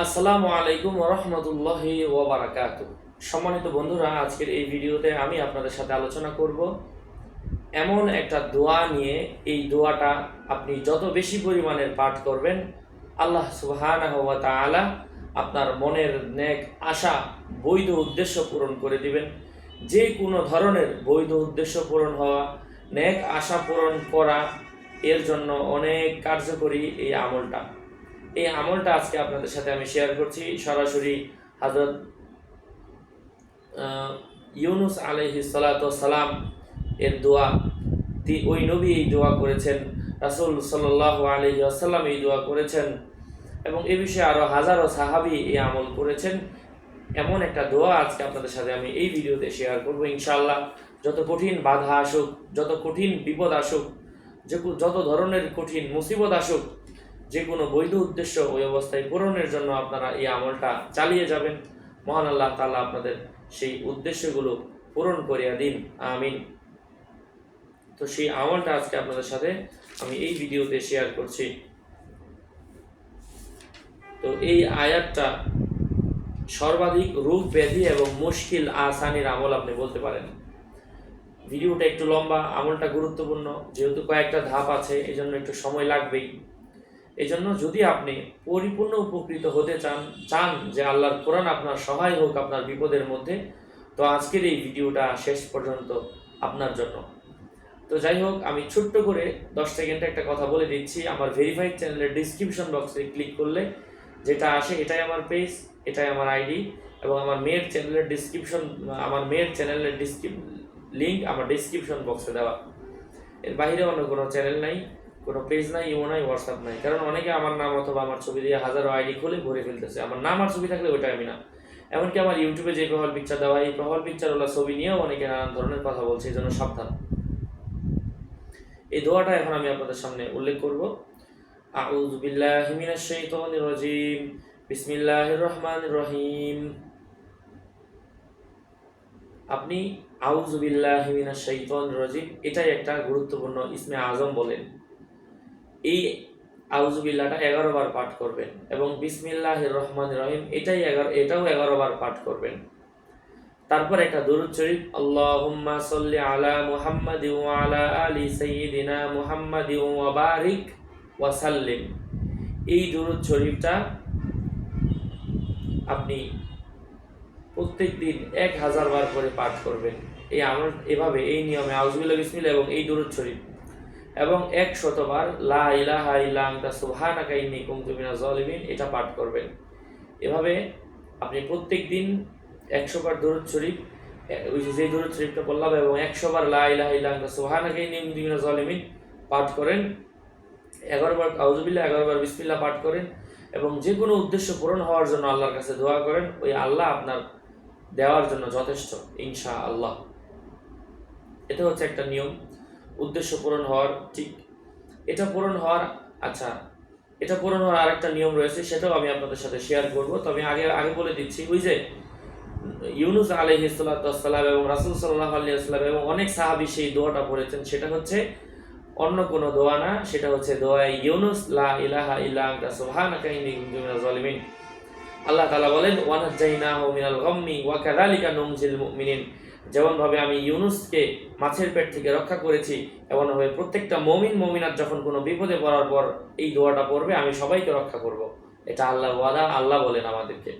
আসসালামু আলাইকুম রহমতুল্লাহ ওবরাকাত সম্মানিত বন্ধুরা, আজকের এই ভিডিওতে আমি আপনাদের সাথে আলোচনা করব এমন একটা দোয়া নিয়ে। এই দোয়াটা আপনি যত বেশি পরিমাণের পাঠ করবেন, আল্লাহ সুবহানাহু আপনার মনের নেক আশা, বৈধ উদ্দেশ্য পূরণ করে দিবেন। যে কোনো ধরনের বৈধ উদ্দেশ্য পূরণ হওয়া, নেক আশা পূরণ করা, এর জন্য অনেক কার্যকরী এই আমলটা। এই আমলটা আজকে আপনাদের সাথে আমি শেয়ার করছি। সরাসরি হজরত ইউনুস আলহি সালাম এর দোয়া ওই নবী এই দোয়া করেছেন, রাসুল সাল্লাহ আলহি আসাল্লাম এই দোয়া করেছেন এবং এ বিষয়ে আরও হাজারো সাহাবি এই আমল করেছেন। এমন একটা দোয়া আজকে আপনাদের সাথে আমি এই ভিডিওতে শেয়ার করব ইনশাল্লাহ যত কঠিন বাধা আসুক, যত কঠিন বিপদ আসুক, যত ধরনের কঠিন মুসিবত আসুক যে কোনো বৈধ উদ্দেশ্য ওই অবস্থায় পূরণের জন্য আপনারা এই আমলটা চালিয়ে যাবেন। মহান আল্লাহ তাআলা আপনাদের সেই উদ্দেশ্যগুলো পূরণ করিয়া দিন। আমিন। তো সেই আমলটা আজকে আপনাদের সাথে আমি এই ভিডিওতে শেয়ার করছি। তো এই আয়াতটা সর্বাধিক রূপ ব্যাধি এবং মুশকিল আসানির আমল আপনি বলতে পারেন। ভিডিওটা একটু লম্বা, আমলটা গুরুত্বপূর্ণ, যেহেতু কয়েকটা ধাপ আছে এই একটু সময় লাগবেই। এই জন্য যদি আপনি পরিপূর্ণ উপকৃত হতে চান চান যে আল্লাহর কোরআন আপনার সহায় হোক আপনার বিপদের মধ্যে, তো আজকের এই ভিডিওটা শেষ পর্যন্ত আপনার জন্য। তো যাই হোক, আমি ছোট্ট করে দশ সেকেন্ডে একটা কথা বলে দিচ্ছি। আমার ভেরিফাইড চ্যানেলের ডিসক্রিপশন বক্সে ক্লিক করলে যেটা আসে, এটাই আমার পেজ এটাই আমার আইডি এবং আমার মেয়ের চ্যানেলের ডিসক্রিপশন আমার মেয়ের চ্যানেলের ডিসক্রিপ লিঙ্ক আমার ডিসক্রিপশন বক্সে দেওয়া। এর বাইরে অন্য কোনো চ্যানেল নাই। কোনো পেজ নাই ইমো নাই হোয়াটসঅ্যাপ নাই। কারণ অনেকে আমার নাম অথবা আমার ছবি দিয়ে হাজারো আইডি খুলে ভরে ফেলতেছে। আমার নাম আর ছবি থাকলে ওইটা আমি না। এমনকি আমার ইউটিউবে যে প্রোফাইল পিকচার দেওয়া এই প্রোফাইল পিকচারওয়ালা ছবি নিয়েও অনেকে নানান ধরনের কথা বলছে, এই জন্য সাবধান। এই দোয়াটা এখন আমি আপনাদের সামনে উল্লেখ করব। আউযু বিল্লাহি মিনাশ রহিম। আপনি আউযু এটাই একটা গুরুত্বপূর্ণ ইসমে আজম বলেন। এই আউজুবিল্লাটা এগারো বার পাঠ করবেন এবং বিসমিল্লাহ রহমান রহিম, এটাই এগারো, এটাও এগারো বার পাঠ করবেন। তারপর একটা দরুদ শরীফ, আল্লাহুম্মা সাল্লি আলা মুহাম্মাদি ওয়া আলা আলি সাইয়্যিদিনা মুহাম্মাদি ওয়া বারিক ওয়া সাল্লিম। এই দরুদ শরীফটা আপনি প্রত্যেক দিন এক হাজার বার করে পাঠ করবেন। এই আমল, এভাবে, এই নিয়মে আউজুবিল্লাহ বিসমিল্লাহ এবং এই দরুদ শরীফ। এবং এক শতবার, লা ইলাহা ইল্লা আনতা সুবহানাকা ইন্নী কুনতু মিনাজ জালিমিন এটা পাঠ করবেন। এভাবে আপনি প্রত্যেক দিন একশো বার দরুদ শরীফ ওই যে দরুদ শরীফটা বললাম এবং একশো বার লা ইলাহা ইল্লা আনতা সুবহানাকা ইন্নী কুনতু মিনাজ পাঠ করেন। এগারো বার, আউযুবিল্লাহ, এগারো বার পাঠ করেন এবং যে কোনো উদ্দেশ্য পূরণ হওয়ার জন্য আল্লাহর কাছে দোয়া করেন, ওই আল্লাহ আপনার দেওয়ার জন্য যথেষ্ট ইনশা আল্লাহ এটা হচ্ছে একটা নিয়ম। উদ্দেশ্য পূরণ হওয়ার ঠিক এটা পূরণ হওয়ার আচ্ছা এটা পূরণ হওয়ার আরেকটা নিয়ম রয়েছে, সেটাও আমি আপনাদের সাথে শেয়ার করব। তবে আগে আগে বলে দিচ্ছি, ওই যে ইউনুস আলহি সাল্লাম এবং রাসুল সাল্লাহ আলিয়া সাল্লাম এবং অনেক সাহাবি সেই দোয়াটা পড়েছেন, সেটা হচ্ছে অন্য কোনো দোয়া না, সেটা হচ্ছে দোয়া ইউনুস, লা ইলাহা ইল্লা আল্লাহ তাআলা বলেন ওয়ানাজ্জাইনাহু মিনাল গাম্মি ওয়া কাযালিকা নুনজিল যেমনভাবে আমি ইউনুসকে মাছের পেট থেকে রক্ষা করেছি, এমনভাবে প্রত্যেকটা মমিন মমিনার যখন কোনো বিপদে পড়ার পর এই দোয়াটা পড়বে, আমি সবাইকে রক্ষা করব। এটা আল্লাহ ওয়াদা, আল্লাহ বলেন আমাদেরকে।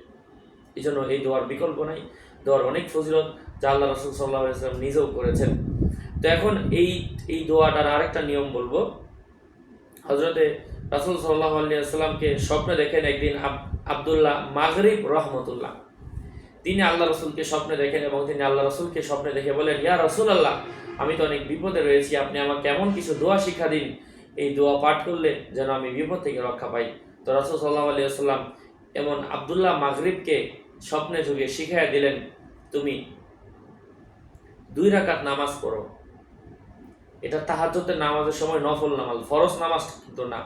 এই জন্য এই দোয়ার বিকল্প নাই, দোয়ার অনেক ফজিলত যা আল্লাহ রসুল সাল্লাহ ইসলাম নিজেও করেছেন। তো এখন এই এই দোয়াটার আরেকটা নিয়ম বলব। হজরতে রাসুল সাল্লাহ আলিয়াল্লামকে স্বপ্নে দেখেন একদিন আব- আবদুল্লাহ মাগরিব রহমতুল্লাহ। তিনি আল্লাহ রসুলকে স্বপ্নে দেখেন এবং তিনি আল্লাহ রসুলকে স্বপ্নে দেখে বলেন, ইয়া রসুল আল্লাহ আমি তো অনেক বিপদে রয়েছি, আপনি আমাকে এমন কিছু দোয়া শিক্ষা দিন। এই দোয়া পাঠ করলে যেন আমি বিপদ থেকে রক্ষা পাই। তো রসুল সাল্লাহ আলিয়া সাল্লাম এমন আবদুল্লাহ মাগরিবকে স্বপ্নে যুগে শিখাইয়া দিলেন, তুমি দুই রাকাত নামাজ পড়ো। এটা তাহাজ্জুদের নামাজের সময় নফল নামাজ, ফরজ নামাজ কিন্তু না।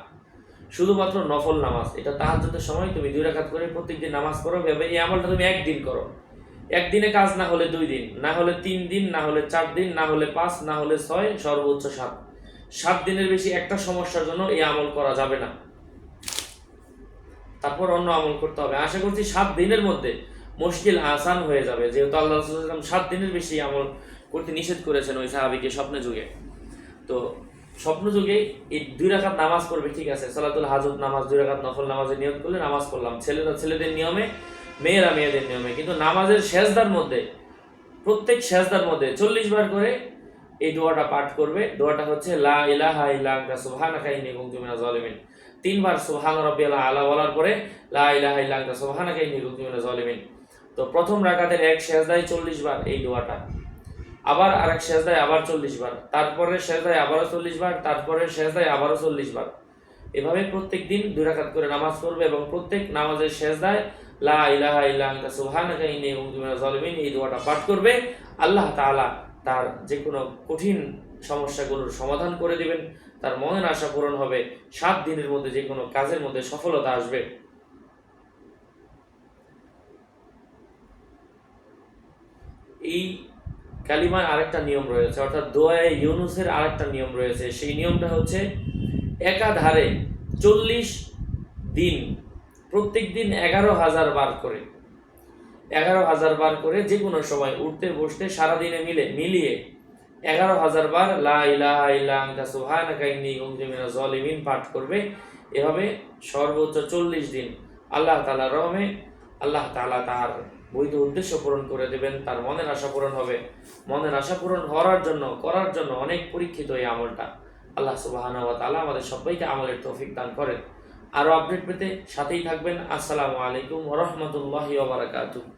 শুধুমাত্র নফল নামাজ। এটা তাহাজ্জুদের সময় তুমি দুই রাকাত করে প্রত্যেকদিন নামাজ পড়ো ভেবে এই আমলটা তুমি একদিন করো। একদিনে কাজ না হলে দুই দিন, না হলে তিন দিন, না হলে চার দিন, না হলে পাঁচ, না হলে ছয়, সর্বোচ্চ সাত। সাত দিনের বেশি একটা সমস্যার জন্য এই আমল করা যাবে না। তারপর অন্য আমল করতে হবে। আশা করছি সাত দিনের মধ্যে মুশকিল আসান হয়ে যাবে। যেহেতু আল্লাহ সাত দিনের বেশি আমল করতে নিষেধ করেছেন ওই সাহাবিকে স্বপ্ন যুগে। তো স্বপ্ন যুগে এই দুই রাকাত নামাজ পড়বে, ঠিক আছে? সালাতুল হাজত নামাজ, দুই রাকাত নফল নামাজে নিয়ত করলে নামাজ পড়লাম। ছেলেরা ছেলেদের নিয়মে, মেয়েরা মেয়েদের নিয়মে। কিন্তু নামাজের শেষদার মধ্যে, প্রত্যেক শেষদার মধ্যে চল্লিশ বার করে এই দোয়াটা পাঠ করবে। দোয়াটা হচ্ছে, লা ইলাহা সুবহানাকা ইন্নী কুনতু মিনাজ জালিমিন তিনবার সুবহান রাব্বিয়াল আলা বলার পরে, লা ইলাহা সুবহানাকা ইন্নী কুনতু মিনাজ জালিমিন তো প্রথম রাকাতের এক শেষদায় চল্লিশ বার এই দোয়াটা আবার আরেক শেষদায় আবার চল্লিশ বার। তারপরে শেষদায় আবারও চল্লিশ বার তারপরে শেষদায় আবারও চল্লিশ বার। এভাবে প্রত্যেক দিন দুই রাকাত করে নামাজ পড়বে এবং প্রত্যেক নামাজের শেষদায় লা ইলাহা ইল্লা আনতা সুবহানাকা ইন্নী কুনতু এই দোয়াটা পাঠ করবে। আল্লাহ তাআলা তার যে কোনো কঠিন সমস্যাগুলোর সমাধান করে দিবেন। তার মনের আশা পূরণ হবে। সাত দিনের মধ্যে যে কোনো কাজের মধ্যে সফলতা আসবে। এই কালিমার আরেকটা নিয়ম রয়েছে, অর্থাৎ দোয়ায়ে ইউনুসের আরেকটা নিয়ম রয়েছে। সেই নিয়মটা হচ্ছে একাধারে চল্লিশ দিন, প্রত্যেক দিন এগারো হাজার বার করে, এগারো হাজার বার করে যে কোনো সময় উঠতে, বসতে, সারাদিনে মিলে, মিলিয়ে এগারো হাজার বার লা ইলাহা পাঠ করবে। এভাবে সর্বোচ্চ চল্লিশ দিন আল্লাহ তাআলার রহমে আল্লাহ তাআলা তার বৈধ উদ্দেশ্য পূরণ করে দেবেন, তার মনের আশা পূরণ হবে। মনের আশা পূরণ হওয়ার জন্য, করার জন্য অনেক পরীক্ষিত এই আমলটা। আল্লাহ সুবহানাহু ওয়া আমাদের সবাইকে আমলের তৌফিক দান করেন। আরও আপডেট পেতে সাথেই থাকবেন। আসসালামু আলাইকুম রহমতুল্লাহ বারাকাতুহু।